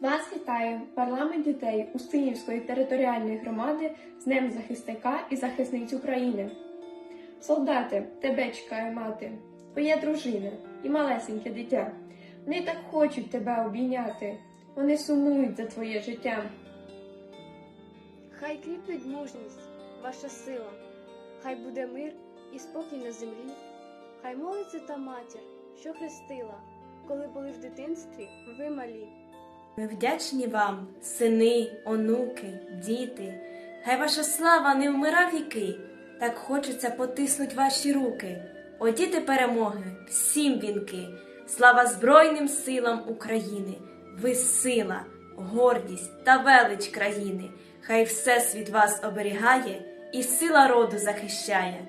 Вас вітає парламент дітей Устинівської територіальної громади з Днем захисника і захисниць України. Солдати, тебе чекає мати, твоя дружина і малесеньке дитя. Вони так хочуть тебе обійняти, вони сумують за твоє життя. Хай кріпить мужність, ваша сила, хай буде мир і спокій на землі, хай молиться та матір, що хрестила, коли були в дитинстві ви малі. Ми вдячні вам, сини, онуки, діти. Хай ваша слава не вмира віки, так хочеться потиснуть ваші руки. О, діти перемоги, всім вінки, слава Збройним силам України, ви сила, гордість та велич країни. Хай Всесвіт вас оберігає і сила роду захищає.